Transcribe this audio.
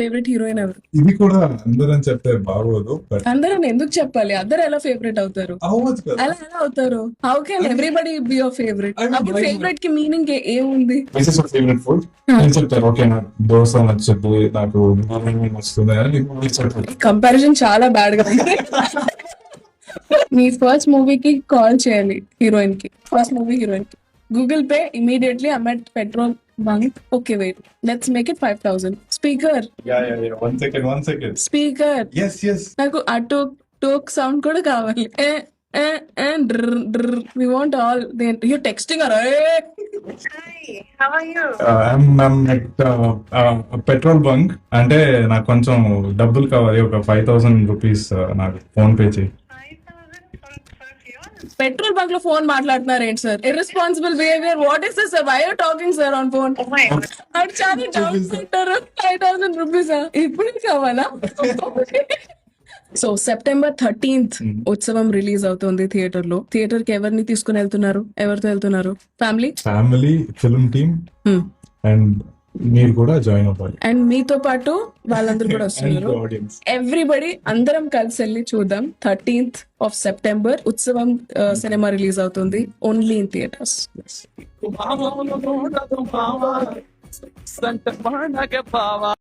Favourite heroine ఎవరు? ఇది కూడా అందరం చెప్తే బాగోదు అందరూ ఎందుకు చెప్పాలి? అందరు ఎలా ఫేవరెట్ అవుతారు? అలా ఎలా అవుతారు? How can everybody be your favourite అప్పుడు ఫేవరెట్కి మీనింగ్ ఏముంది దిస్ ఇస్ ఫేవరెట్ ఫుడ్ నేను చెప్తాను ఓకే నాకు దోశ నచ్చదు నాకు బిర్యానీ నచ్చుతుంది అని మీరు చెప్తారు కంపారిజన్ చాలా బ్యాడ్గా ఉంది. మీ ఫస్ట్ మూవీకి కాల్ చేయాలి హీరోయిన్కి. ఫస్ట్ మూవీ హీరోయిన్కి. Google Pay immediately అమెట్ petrol bunk okay wait let's make it five thousand speaker yeah yeah yeah one second one second speaker yes yes నాకు ఆ టోక్ టోక్ సౌండ్ కూడా కావాలి. ఏ ఏ ఏ డ్ర్ డ్ర్ we want all you texting అరే Hi, how are you? Petrol bunk Uh, అంటే నాకు కొంచెం డబ్బులు కావాలి. ఒక ఫైవ్ థౌసండ్ రూపీస్ నాకు ఫోన్ పే చేయి. పెట్రోల్ బంక్లో ఫోన్ మాట్లాడుతున్నారు ఏంటి sir irresponsible behaviour what is sir why are talking sir on phone my god. అది చాలా డౌట్ పెట్టారు ఫైవ్ థౌసండ్ రూపీస్ ఇప్పుడు కావాలా? So September thirteenth Utsavam release అవుతుంది థియేటర్లో థియేటర్కి ఎవరిని తీసుకుని వెళ్తున్నారు? ఎవరితో వెళ్తున్నారు? Family family film team and మీరు కూడా జాయిన్ అవ్వాలి. అండ్ మీతో పాటు వాళ్ళందరూ కూడా వస్తున్నారు. ఎవ్రీబడి అందరం కలిసి వెళ్ళి చూద్దాం. థర్టీన్త్ ఆఫ్ సెప్టెంబర్ ఉత్సవం సినిమా రిలీజ్ అవుతుంది. ఓన్లీ ఇన్ థియేటర్స్ బావా